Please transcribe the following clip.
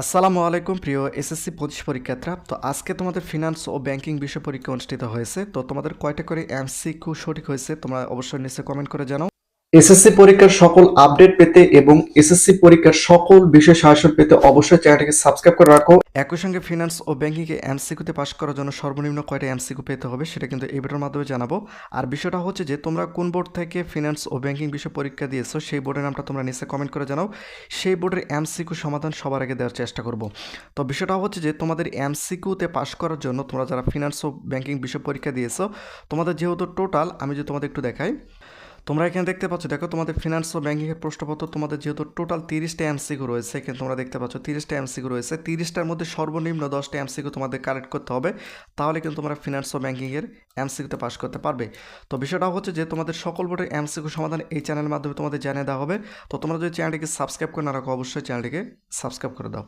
আসসালামু আলাইকুম, প্রিয় এসএসসি পঁচিশ পরীক্ষার্থীরা। তো আজকে তোমাদের ফিনান্স ও ব্যাংকিং বিষয় পরীক্ষা অনুষ্ঠিত হয়েছে। তো তোমাদের কয়টা করে এমসি এমসিকিউ সঠিক হয়েছে তোমরা অবশ্যই নিচে কমেন্ট করে জানাও। এসএসসি পরীক্ষার সকল আপডেট পেতে এবং এসএসসি পরীক্ষার সকল বিষয় সাহায্য পেতে অবশ্যই চ্যানেলটিকে সাবস্ক্রাইব করে রাখো। একই সঙ্গে ফিনান্স ও ব্যাংকিংয়ে এমসিকিউতে পাশ করার জন্য সর্বনিম্ন কয়টা এমসিকিউ পেতে হবে সেটা কিন্তু এই ভিডিওর মাধ্যমে জানাব। আর বিষয়টা হচ্ছে যে, তোমরা কোন বোর্ড থেকে ফিনান্স ও ব্যাংকিং বিষয় পরীক্ষা দিয়েছ সেই বোর্ডের নামটা তোমরা নিচে কমেন্ট করে জানাও। সেই বোর্ডের এমসিকিউ সমাধান সবার আগে দেওয়ার চেষ্টা করব। তো বিষয়টা হচ্ছে যে, তোমাদের এমসিকিউতে পাশ করার জন্য তোমরা যারা ফিনান্স ও ব্যাংকিং বিষয় পরীক্ষা দিয়েছ, তোমাদের যেহেতু টোটাল আমি যদি তোমাদের একটু দেখাই। তোমরা এখানে দেখতে পাচ্ছ, দেখো তোমাদের ফিনান্স ও ব্যাংকিংয়ের প্রশ্নপত্র, তোমাদের যেহেতু টোটাল তিরিশটা এমসিকিউ রয়েছে, এখানে তোমরা দেখতে পাচ্ছ তিরিশটা এমসিকিউ রয়েছে। তিরিশটার মধ্যে সর্বনিম্ন দশটা এমসিকিউ তোমাদের কালেক্ট করতে হবে, তাহলে কিন্তু তোমরা ফিনান্স ও ব্যাংকিংয়ের এমসিকিউতে পাশ করতে পারবে। তো বিষয়টা হচ্ছে যে, তোমাদের সকল বোর্ডের এমসিকিউ সমাধান এই চ্যানেলের মাধ্যমে তোমাদের জানিয়ে দেওয়া হবে। তো তোমরা যদি চ্যানেলটিকে সাবস্ক্রাইব করে না রাখো, অবশ্যই চ্যানেলটিকে সাবস্ক্রাইব করে দাও।